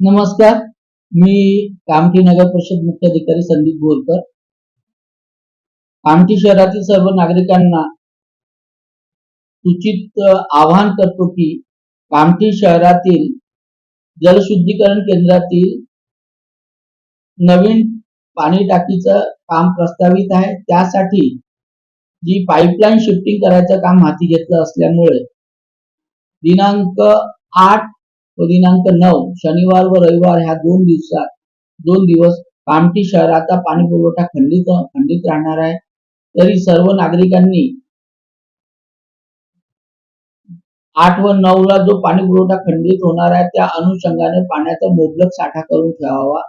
नमस्कार मी कामठी नगर परिषद मुख्य अधिकारी संदीप बोरकर. कामठी शहरातील सर्व नागरिकांना सूचित आवाहन करतो की कामठी शहरातील जलशुद्धीकरण केंद्रातील नवीन पाणी टाकीचं काम प्रस्तावित आहे. त्यासाठी जी पाईपलाईन शिफ्टिंग करायचं काम हाती घेतलं असल्यामुळे दिनांक आठ व दिनांक नऊ शनिवार व रविवार ह्या दोन दिवसात दोन दिवस कामठी शहराचा पाणी पुरवठा खंडित खंडित राहणार आहे. तरी सर्व नागरिकांनी आठ व नऊ ला जो पाणी पुरवठा खंडित होणार आहे त्या अनुषंगाने पाण्याचा मुबलक साठा करून ठेवावा.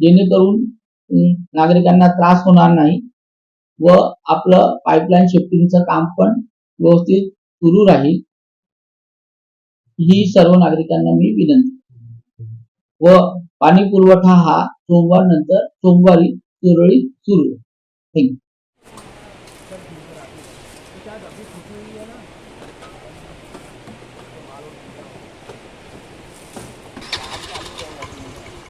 जेणेकरून नागरिकांना त्रास होणार नाही व आपलं पाईपलाईन शिफ्टिंगचं काम पण व्यवस्थित सुरू राहील. ही सर्व नागरिकांना मी विनंती व पाणी पुरवठा हा सोमवार नंतर सोमवारी सुरळीत सुरू थँक्यू